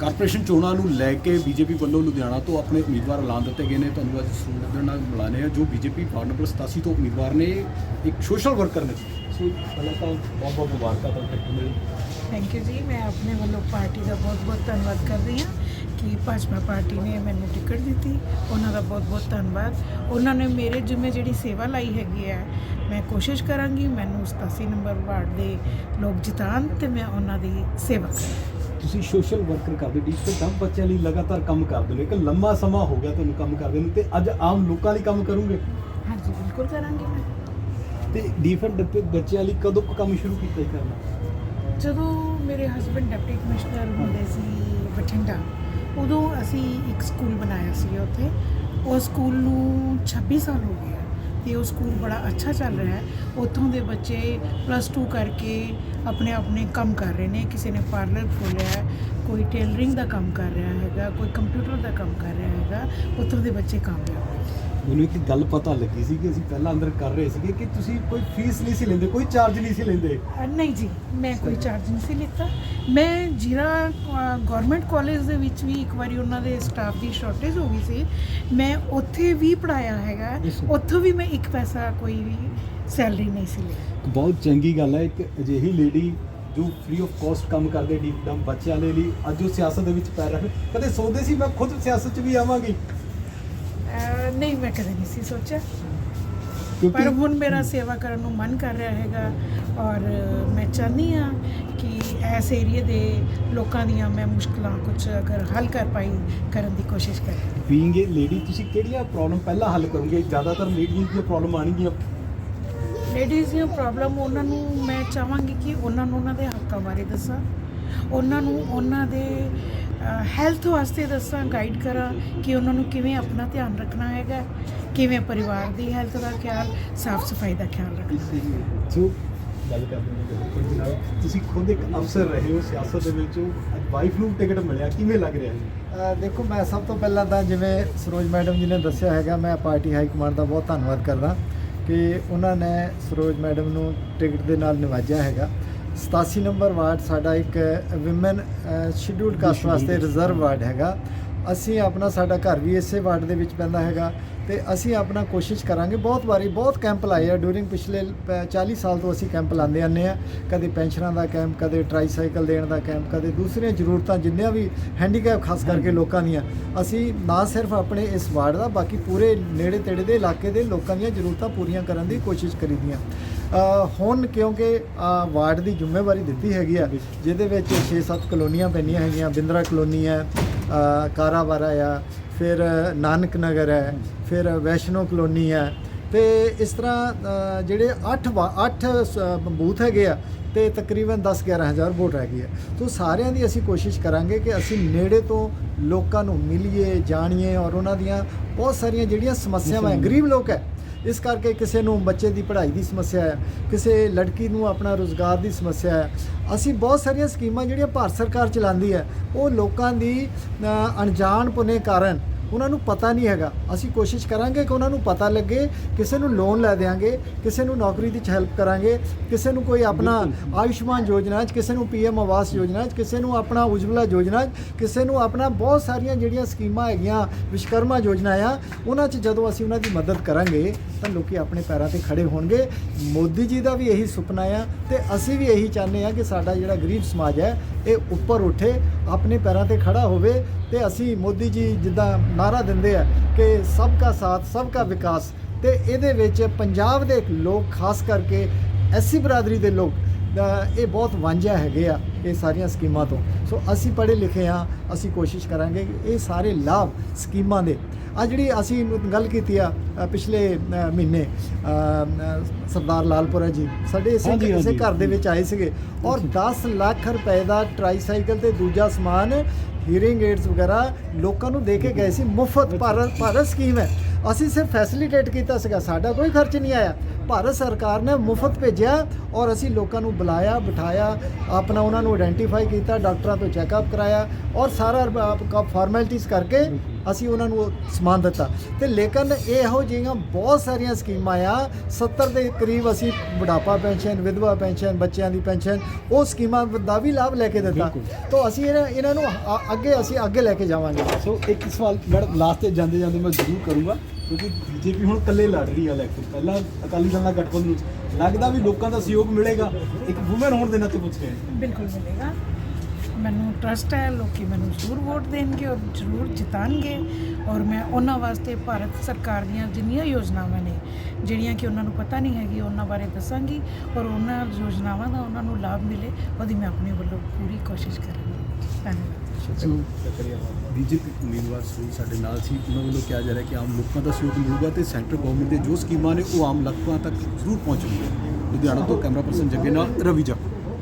Corporation ਚੋਣਾਂ ਨੂੰ ਲੈ ਕੇ ਬੀਜੇਪੀ ਵੱਲੋਂ ਲੁਧਿਆਣਾ ਤੋਂ ਆਪਣੇ ਉਮੀਦਵਾਰ ਐਲਾਨ ਦਿੱਤੇ ਗਏ ਨੇ। ਤੁਹਾਨੂੰ ਅੱਜ ਸੂਰਜ ਨਾਲ ਮਿਲਾਨੇ ਆ ਜੋ ਬੀਜੇਪੀ ਵਾਰਡ ਨੰਬਰ 87 ਤੋਂ ਉਮੀਦਵਾਰ ਨੇ। ਇੱਕ ਸੋਸ਼ਲ ਵਰਕਰ ਨੇ। ਸੋ ਪਹਿਲਾਂ ਤਾਂ ਬਹੁਤ ਬਹੁਤ ਮੁਬਾਰਕਾਂ ਤੁਹਾਨੂੰ ਟਿਕਟ ਮਿਲੀ ਥੈਂਕ ਯੂ ਜੀ। ਮੈਂ ਆਪਣੇ ਵੱਲੋਂ ਪਾਰਟੀ ਦਾ ਬਹੁਤ-ਬਹੁਤ ਧੰਨਵਾਦ ਕਰ ਰਹੀ ਹਾਂ ਕਿ ਭਾਜਪਾ ਪਾਰਟੀ ਨੇ ਮੈਨੂੰ ਟਿਕਟ ਦਿੱਤੀ। ਉਹਨਾਂ ਦਾ ਬਹੁਤ-ਬਹੁਤ ਧੰਨਵਾਦ। ਉਹਨਾਂ ਨੇ ਮੇਰੇ ਜਿੰਮੇ ਜਿਹੜੀ ਸੇਵਾ ਲਾਈ ਹੈਗੀ ਹੈ ਮੈਂ ਕੋਸ਼ਿਸ਼ ਕਰਾਂਗੀ ਮੈਨੂੰ 87 ਨੰਬਰ ਵਾਰਡ ਦੇ ਲੋਕ ਜਿਤਾਣ ਤੇ ਮੈਂ ਉਹਨਾਂ ਦੀ ਸੇਵਾ ਕਰਾਂ ਤੁਸੀਂ ਸੋਸ਼ਲ ਵਰਕਰ ਕਰਦੇ ਡਿਜੀਟਲ ਕੰਮ ਬੱਚਿਆਂ ਲਈ ਲਗਾਤਾਰ ਕੰਮ ਕਰਦੇ ਹੋ। ਇੱਕ ਲੰਮਾ ਸਮਾਂ ਹੋ ਗਿਆ ਤੁਹਾਨੂੰ ਕੰਮ ਕਰਦੇ ਨੂੰ ਤੇ ਅੱਜ ਆਮ ਲੋਕਾਂ ਲਈ ਕੰਮ ਕਰੋਗੇ? ਹਾਂਜੀ ਬਿਲਕੁਲ ਕਰਾਂਗੀ ਮੈਂ। ਤੇ ਡੀਫੈਂਟ ਬੱਚਿਆਂ ਲਈ ਕਦੋਂ ਕੁ ਕੰਮ ਸ਼ੁਰੂ ਕੀਤਾ ਹੀ ਕਰਨਾ? ਜਦੋਂ ਮੇਰੇ ਹਸਬੰਡ ਡਿਪਟੀ ਕਮਿਸ਼ਨਰ ਹੁੰਦੇ ਸੀ ਬਠਿੰਡਾ ਉਦੋਂ ਅਸੀਂ ਇੱਕ ਸਕੂਲ ਬਣਾਇਆ ਸੀ ਉੱਥੇ। ਉਹ ਸਕੂਲ ਨੂੰ 26 ਸਾਲ ਹੋ ਗਏ ਆ। ਤੇ ਉਹ ਸਕੂਲ ਬੜਾ ਅੱਛਾ ਚੱਲ ਰਿਹਾ ਹੈ। ਉੱਥੋਂ ਦੇ ਬੱਚੇ ਪਲੱਸ 2 ਕਰਕੇ ਆਪਣੇ ਆਪਣੇ ਕੰਮ ਕਰ ਰਹੇ ਨੇ। ਕਿਸੇ ਨੇ ਪਾਰਲਰ ਖੋਲ੍ਹਿਆ ਹੈ, ਕੋਈ ਟੇਲਰਿੰਗ ਦਾ ਕੰਮ ਕਰ ਰਿਹਾ ਹੈਗਾ, ਕੋਈ ਕੰਪਿਊਟਰ ਦਾ ਕੰਮ ਕਰ ਰਿਹਾ ਹੈਗਾ, ਉੱਥੋਂ ਦੇ ਬੱਚੇ ਕਾਮਯਾਬ ਹੋਏ ਮੈਨੂੰ ਇੱਕ ਗੱਲ ਪਤਾ ਲੱਗੀ ਸੀ ਕਿ ਅਸੀਂ ਪਹਿਲਾਂ ਅੰਦਰ ਕਰ ਰਹੇ ਸੀਗੇ ਕਿ ਤੁਸੀਂ ਕੋਈ ਫੀਸ ਨਹੀਂ ਸੀ ਲੈਂਦੇ ਕੋਈ ਚਾਰਜ ਨਹੀਂ ਸੀ ਲੈਂਦੇ। ਅ, ਨਹੀਂ ਜੀ ਮੈਂ ਕੋਈ ਚਾਰਜ ਨਹੀਂ ਸੀ ਲਿੱਤਾ। ਮੈਂ ਜੀਰਾ ਗਵਰਨਮੈਂਟ ਕਾਲਜ ਦੇ ਵਿੱਚ ਵੀ ਇੱਕ ਵਾਰੀ ਉਹਨਾਂ ਦੇ ਸਟਾਫ ਦੀ ਸ਼ਾਰਟੇਜ ਹੋ ਗਈ ਸੀ। ਮੈਂ ਉੱਥੇ ਵੀ ਪੜਾਇਆ ਹੈਗਾ Yes, sir. ਉੱਥੋਂ ਵੀ ਮੈਂ ਇੱਕ ਪੈਸਾ ਕੋਈ ਵੀ ਸੈਲਰੀ ਨਹੀਂ ਸੀ ਲਈ। ਇੱਕ ਬਹੁਤ ਚੰਗੀ ਗੱਲ ਹੈ ਇੱਕ ਅਜਿਹੀ ਲੇਡੀ ਜੋ ਫ੍ਰੀ ਆਫ ਕਾਸਟ ਕੰਮ ਕਰਦੇ ਡੀ ਡਮ ਬੱਚਿਆਂ ਦੇ ਲਈ ਅੱਜ ਉਹ ਸਿਆਸਤ ਦੇ ਵਿੱਚ ਪੈਰ ਰੱਖ ਕਦੇ ਸੋਚਦੇ ਸੀ ਮੈਂ ਖੁਦ ਸਿਆਸਤ 'ਚ ਵੀ ਆਵਾਂਗੀ? ਨਹੀਂ ਮੈਂ ਕਦੇ ਨਹੀਂ ਸੀ ਸੋਚਿਆ। ਪਰ ਹੁਣ ਮੇਰਾ ਸੇਵਾ ਕਰਨ ਨੂੰ ਮਨ ਕਰ ਰਿਹਾ ਹੈਗਾ ਔਰ ਮੈਂ ਚਾਹਨੀ ਆ ਕਿ ਇਸ ਏਰੀਏ ਦੇ ਲੋਕਾਂ ਦੀਆਂ ਮੈਂ ਮੁਸ਼ਕਲਾਂ ਕੁਝ ਅਗਰ ਹੱਲ ਕਰ ਪਾਈ ਕਰਨ ਦੀ ਕੋਸ਼ਿਸ਼ ਕਰਾਂ। ਬੀਇੰਗ ਏ ਲੇਡੀ ਤੁਸੀਂ ਕਿਹੜੀਆਂ ਪ੍ਰੋਬਲਮ ਪਹਿਲਾਂ ਹੱਲ ਕਰੋਗੇ? ਜ਼ਿਆਦਾਤਰ ਲੇਡੀਜ਼ ਦੀਆਂ ਪ੍ਰੋਬਲਮ ਆਣਗੀਆਂ ਲੇਡੀਜ਼ ਦੀਆਂ ਪ੍ਰੋਬਲਮ ਉਹਨਾਂ ਨੂੰ ਮੈਂ ਚਾਹਾਂਗੀ ਕਿ ਉਹਨਾਂ ਨੂੰ ਉਹਨਾਂ ਦੇ ਹੱਕਾਂ ਬਾਰੇ ਦੱਸਾਂ। ਉਹਨਾਂ ਨੂੰ ਉਹਨਾਂ ਦੇ ਹੈਲਥ ਵਾਸਤੇ ਦੱਸਾਂ ਗਾਈਡ ਕਰਾਂ ਕਿ ਉਹਨਾਂ ਨੂੰ ਕਿਵੇਂ ਆਪਣਾ ਧਿਆਨ ਰੱਖਣਾ ਹੈਗਾ ਕਿਵੇਂ ਪਰਿਵਾਰ ਦੀ ਹੈਲਥ ਦਾ ਖਿਆਲ ਸਾਫ਼ ਸਫ਼ਾਈ ਦਾ ਖਿਆਲ ਰੱਖਣਾ। ਸੋ ਗੱਲ ਕਰਦੇ ਹਾਂ ਜੀ ਨਾਲ। ਤੁਸੀਂ ਖੁਦ ਇੱਕ ਅਫਸਰ ਰਹੇ ਹੋ ਸਿਆਸਤ ਦੇ ਵਿੱਚ। ਅੱਜ ਵਾਈਫ ਨੂੰ ਟਿਕਟ ਮਿਲਿਆ ਕਿਵੇਂ ਲੱਗ ਰਿਹਾ? ਹੈ ਅ, ਦੇਖੋ ਮੈਂ ਸਭ ਤੋਂ ਪਹਿਲਾਂ ਤਾਂ ਜਿਵੇਂ ਸਰੋਜ ਮੈਡਮ ਜੀ ਨੇ ਦੱਸਿਆ ਹੈਗਾ ਮੈਂ ਪਾਰਟੀ ਹਾਈ ਕਮਾਂਡ ਦਾ ਬਹੁਤ ਧੰਨਵਾਦ ਕਰਦਾ ਕਿ ਉਹਨਾਂ ਨੇ ਸਰੋਜ ਮੈਡਮ ਨੂੰ ਟਿਕਟ ਦੇ ਨਾਲ ਨਿਵਾਜਿਆ ਹੈਗਾ। 87 ਨੰਬਰ ਵਾਰਡ ਸਾਡਾ ਇੱਕ ਵਿਮਨ ਸ਼ਡਿਊਲਡ ਕਾਸਟ ਵਾਸਤੇ ਰਿਜ਼ਰਵ ਵਾਰਡ। ਹੈਗਾ। ਅਸੀਂ ਆਪਣਾ ਸਾਡਾ ਘਰ ਵੀ ਇਸੇ ਵਾਰਡ ਦੇ ਵਿੱਚ ਪੈਂਦਾ ਹੈਗਾ ਤੇ ਅਸੀਂ ਆਪਣਾ ਕੋਸ਼ਿਸ਼ ਕਰਾਂਗੇ। ਬਹੁਤ ਵਾਰੀ ਬਹੁਤ ਕੈਂਪ ਲਾਏ ਆ। ਡੂਰਿੰਗ ਪਿਛਲੇ ਪ- 40 ਸਾਲ ਤੋਂ ਅਸੀਂ ਕੈਂਪ ਲਾਉਂਦੇ ਆਨੇ ਆ। ਕਦੇ ਪੈਨਸ਼ਨਾਂ ਦਾ ਕੈਂਪ ਕਦੇ ਟਰਾਈਸਾਈਕਲ ਦੇਣ ਦਾ ਕੈਂਪ ਕਦੇ ਦੂਸਰੀਆਂ ਜ਼ਰੂਰਤਾਂ ਜਿੰਨੀਆਂ ਵੀ ਹੈਂਡੀਕੈਪ ਖਾਸ ਕਰਕੇ ਲੋਕਾਂ ਦੀਆਂ ਅਸੀਂ ਨਾ ਸਿਰਫ ਆਪਣੇ ਇਸ ਵਾਰਡ ਦਾ ਬਾਕੀ ਪੂਰੇ ਨੇੜੇ ਤੇੜੇ ਦੇ ਇਲਾਕੇ ਦੇ ਲੋਕਾਂ ਦੀਆਂ ਜ਼ਰੂਰਤਾਂ ਪੂਰੀਆਂ ਕਰਨ ਦੀ ਕੋਸ਼ਿਸ਼ ਕਰੀਦੀਆਂ। ਹੁਣ ਕਿਉਂਕਿ ਵਾਰਡ ਦੀ ਜ਼ਿੰਮੇਵਾਰੀ ਦਿੱਤੀ ਹੈਗੀ ਆ ਜਿਹਦੇ ਵਿੱਚ 6-7 ਕਲੋਨੀਆਂ ਪੈਂਦੀਆਂ ਹੈਗੀਆਂ ਬਿੰਦਰਾ ਕਲੋਨੀ ਹੈ ਕਾਰਾਵਾਰਾ ਆ ਫਿਰ ਨਾਨਕ ਨਗਰ ਹੈ ਫਿਰ ਵੈਸ਼ਨੋ ਕਲੋਨੀ ਹੈ ਤੇ ਇਸ ਤਰ੍ਹਾਂ ਜਿਹੜੇ 8 8 ਬੂਥ ਹੈਗੇ ਆ ਤੇ ਤਕਰੀਬਨ 10 11000 ਵੋਟ ਹੈਗੀ ਹੈ। ਸੋ ਸਾਰਿਆਂ ਦੀ ਅਸੀਂ ਕੋਸ਼ਿਸ਼ ਕਰਾਂਗੇ ਕਿ ਅਸੀਂ ਨੇੜੇ ਤੋਂ ਲੋਕਾਂ ਨੂੰ ਮਿਲੀਏ ਜਾਣੀਏ ਔਰ ਉਹਨਾਂ ਦੀਆਂ ਬਹੁਤ ਸਾਰੀਆਂ ਜਿਹੜੀਆਂ ਸਮੱਸਿਆਵਾਂ ਹੈ ਗਰੀਬ ਲੋਕ ਹੈ ਇਸ ਕਰਕੇ ਕਿਸੇ ਨੂੰ ਬੱਚੇ ਦੀ ਪੜ੍ਹਾਈ ਦੀ ਸਮੱਸਿਆ ਹੈ, ਕਿਸੇ ਲੜਕੀ ਨੂੰ ਆਪਣਾ ਰੋਜ਼ਗਾਰ ਦੀ ਸਮੱਸਿਆ ਹੈ। ਅਸੀਂ ਬਹੁਤ ਸਾਰੀਆਂ ਸਕੀਮਾਂ ਜਿਹੜੀਆਂ ਭਾਰਤ ਸਰਕਾਰ ਚਲਾਉਂਦੀ ਹੈ, ਉਹ ਲੋਕਾਂ ਦੀ ਅਣਜਾਣ ਪੁਨੇ ਕਾਰਨ ਉਹਨਾਂ ਨੂੰ ਪਤਾ ਨਹੀਂ ਹੈਗਾ। ਅਸੀਂ ਕੋਸ਼ਿਸ਼ ਕਰਾਂਗੇ ਕਿ ਉਹਨਾਂ ਨੂੰ ਪਤਾ ਲੱਗੇ ਕਿਸੇ ਨੂੰ ਲੋਨ ਲੈ ਦੇਾਂਗੇ ਕਿਸੇ ਨੂੰ ਨੌਕਰੀ ਦੀ ਹੈਲਪ ਕਰਾਂਗੇ ਕਿਸੇ ਨੂੰ ਕੋਈ ਆਪਣਾ ਆਯੁਸ਼ਮਾਨ ਯੋਜਨਾ 'ਚ ਕਿਸੇ ਨੂੰ ਪੀਐਮ ਆਵਾਸ ਯੋਜਨਾ 'ਚ ਕਿਸੇ ਨੂੰ ਆਪਣਾ ਉਜਵਲਾ ਯੋਜਨਾ 'ਚ ਕਿਸੇ ਨੂੰ ਆਪਣਾ ਬਹੁਤ ਸਾਰੀਆਂ ਜਿਹੜੀਆਂ ਸਕੀਮਾਂ ਹੈਗੀਆਂ ਵਿਸ਼ਕਰਮਾ ਯੋਜਨਾ ਆ ਉਹਨਾਂ 'ਚ ਜਦੋਂ ਅਸੀਂ ਉਹਨਾਂ ਦੀ ਮਦਦ ਕਰਾਂਗੇ ਤਾਂ ਲੋਕੀ ਆਪਣੇ ਪੈਰਾਂ ਤੇ ਖੜੇ ਹੋਣਗੇ। ਮੋਦੀ ਜੀ ਦਾ ਵੀ ਇਹੀ ਸੁਪਨਾ ਆ ਤੇ ਅਸੀਂ ਵੀ ਇਹੀ ਚਾਹੁੰਦੇ ਆ ਕਿ ਸਾਡਾ ਜਿਹੜਾ ਗਰੀਬ ਸਮਾਜ ਹੈ ਇਹ ਉੱਪਰ ਉੱਠੇ ਆਪਣੇ ਪੈਰਾਂ ਤੇ ਖੜਾ ਹੋਵੇ ਤੇ ਅਸੀਂ ਮੋਦੀ ਜੀ ਜਿੱਦਾਂ ਨਾਰਾ ਦਿੰਦੇ ਆ ਕਿ ਸਭ ਕਾ ਸਾਥ ਸਭ ਕਾ ਵਿਕਾਸ। ਤੇ ਇਹਦੇ ਵਿੱਚ ਪੰਜਾਬ ਦੇ ਲੋਕ ਖਾਸ ਕਰਕੇ ਐਸੀ ਬਰਾਦਰੀ ਦੇ ਲੋਕ ਇਹ ਬਹੁਤ ਵਾਂਝਾ ਹੈਗੇ ਆ ਇਹ ਸਾਰੀਆਂ ਸਕੀਮਾਂ ਤੋਂ। ਸੋ ਅਸੀਂ ਪੜ੍ਹੇ ਲਿਖੇ ਆ ਅਸੀਂ ਕੋਸ਼ਿਸ਼ ਕਰਾਂਗੇ ਕਿ ਇਹ ਸਾਰੇ ਲਾਭ ਸਕੀਮਾਂ ਦੇ। ਆ ਜਿਹੜੀ ਅਸੀਂ ਗੱਲ ਕੀਤੀ ਆ ਪਿਛਲੇ ਮਹੀਨੇ ਸਰਦਾਰ ਲਾਲਪੁਰਾ ਜੀ ਸਾਡੇ ਇਸੇ ਇਸੇ। ਘਰ ਦੇ ਵਿੱਚ ਆਏ ਸੀਗੇ ਔਰ 10 ਲੱਖ ਰੁਪਏ ਦਾ ਟਰਾਈਸਾਈਕਲ ਤੇ ਦੂਜਾ ਸਮਾਨ ਹੀਰਿੰਗ ਏਡਸ ਵਗੈਰਾ ਲੋਕਾਂ ਨੂੰ ਦੇ ਕੇ ਗਏ ਸੀ। ਮੁਫਤ ਭਾਰਤ ਭਾਰਤ ਸਕੀਮ ਹੈ। ਅਸੀਂ ਸਿਰਫ ਫੈਸਿਲਿਟੇਟ ਕੀਤਾ ਸੀਗਾ। ਸਾਡਾ ਕੋਈ ਖਰਚ ਨਹੀਂ ਆਇਆ। ਭਾਰਤ ਸਰਕਾਰ ਨੇ ਮੁਫਤ ਭੇਜਿਆ ਔਰ ਅਸੀਂ ਲੋਕਾਂ ਨੂੰ ਬੁਲਾਇਆ, ਬਿਠਾਇਆ, ਆਪਣਾ ਉਹਨਾਂ ਨੂੰ ਆਇਡੈਂਟੀਫਾਈ ਕੀਤਾ, ਡਾਕਟਰਾਂ ਤੋਂ ਚੈੱਕਅਪ ਕਰਾਇਆ ਔਰ ਸਾਰਾ ਫਾਰਮੈਲਿਟੀਜ਼ ਕਰਕੇ ਅਸੀਂ ਉਹਨਾਂ ਨੂੰ ਉਹ ਸਮਾਨ ਦਿੱਤਾ। ਤੇ ਲੇਕਿਨ ਇਹ ਇਹੋ ਜਿਹੀਆਂ ਬਹੁਤ ਸਾਰੀਆਂ ਸਕੀਮਾਂ ਆ 70 ਦੇ ਕਰੀਬ ਅਸੀਂ ਬੁਢਾਪਾ ਪੈਨਸ਼ਨ ਵਿਧਵਾ ਪੈਨਸ਼ਨ ਬੱਚਿਆਂ ਦੀ ਪੈਨਸ਼ਨ ਉਹ ਸਕੀਮਾਂ ਦਾ ਵੀ ਲਾਭ ਲੈ ਕੇ ਦਿੱਤਾ। ਤਾਂ ਅਸੀਂ ਇਹਨਾਂ ਇਹਨਾਂ ਨੂੰ ਅੱਗੇ ਅਸੀਂ ਅੱਗੇ ਲੈ ਕੇ ਜਾਵਾਂਗੇ। ਸੋ ਇੱਕ ਸਵਾਲ ਮੈਡਮ ਲਾਸਟ ਤੇ ਜਾਂਦੇ ਜਾਂਦੇ ਮੈਂ ਜ਼ਰੂਰ ਕਰੂੰਗਾ ਕਿਉਂਕਿ ਬੀਜੇਪੀ ਹੁਣ ਇਕੱਲੇ ਲੜ ਰਹੀ ਹੈ ਇਲੈਕਸ਼ਨ ਪਹਿਲਾਂ ਅਕਾਲੀ ਦਲ ਨਾਲ ਗਠਬੰਧਨ ਲੱਗਦਾ ਵੀ ਲੋਕਾਂ ਦਾ ਸਹਿਯੋਗ ਮਿਲੇਗਾ ਇੱਕ ਵੂਮਨ ਹੋਣ ਦੇ ਨਾਤੇ ਪੁੱਛ ਰਹੇ ਬਿਲਕੁਲ ਮਿਲੇਗਾ। ਮੈਨੂੰ ਟਰਸਟ ਹੈ, ਲੋਕੀ ਮੈਨੂੰ ਜ਼ਰੂਰ ਵੋਟ ਦੇਣਗੇ ਔਰ ਜ਼ਰੂਰ ਜਿਤਾਣਗੇ ਔਰ ਮੈਂ ਉਹਨਾਂ ਵਾਸਤੇ ਭਾਰਤ ਸਰਕਾਰ ਦੀਆਂ ਜਿੰਨੀਆਂ ਯੋਜਨਾਵਾਂ ਨੇ, ਜਿਹੜੀਆਂ ਕਿ ਉਹਨਾਂ ਨੂੰ ਪਤਾ ਨਹੀਂ ਹੈਗੀ, ਉਹਨਾਂ ਬਾਰੇ ਦੱਸਾਂਗੀ ਔਰ ਉਹਨਾਂ ਯੋਜਨਾਵਾਂ ਦਾ ਉਹਨਾਂ ਨੂੰ ਲਾਭ ਮਿਲੇ, ਉਹਦੀ ਮੈਂ ਆਪਣੇ ਵੱਲੋਂ ਪੂਰੀ ਕੋਸ਼ਿਸ਼ ਕਰਾਂਗੀ। ਧੰਨਵਾਦ। ਸੋ ਬੀਜੇਪੀ ਉਮੀਦਵਾਰ ਸੂਈ ਸਾਡੇ ਨਾਲ ਸੀ। ਉਹਨਾਂ ਵੱਲੋਂ ਕਿਹਾ ਜਾ ਰਿਹਾ ਕਿ ਆਮ ਲੋਕਾਂ ਦਾ ਸਹਿਯੋਗ ਮਿਲੂਗਾ ਤੇ ਸੈਂਟਰ ਗਵਰਨਮੈਂਟ ਦੇ ਜੋ ਸਕੀਮਾਂ ਨੇ, ਉਹ ਆਮ ਲੋਕਾਂ ਤੱਕ ਜ਼ਰੂਰ ਪਹੁੰਚਣਗੀਆਂ। ਲੁਧਿਆਣਾ ਤੋਂ ਕੈਮਰਾ ਪਰਸਨ ਜੱਗੇ ਨਾਲ ਰਵੀ ਜੱਟ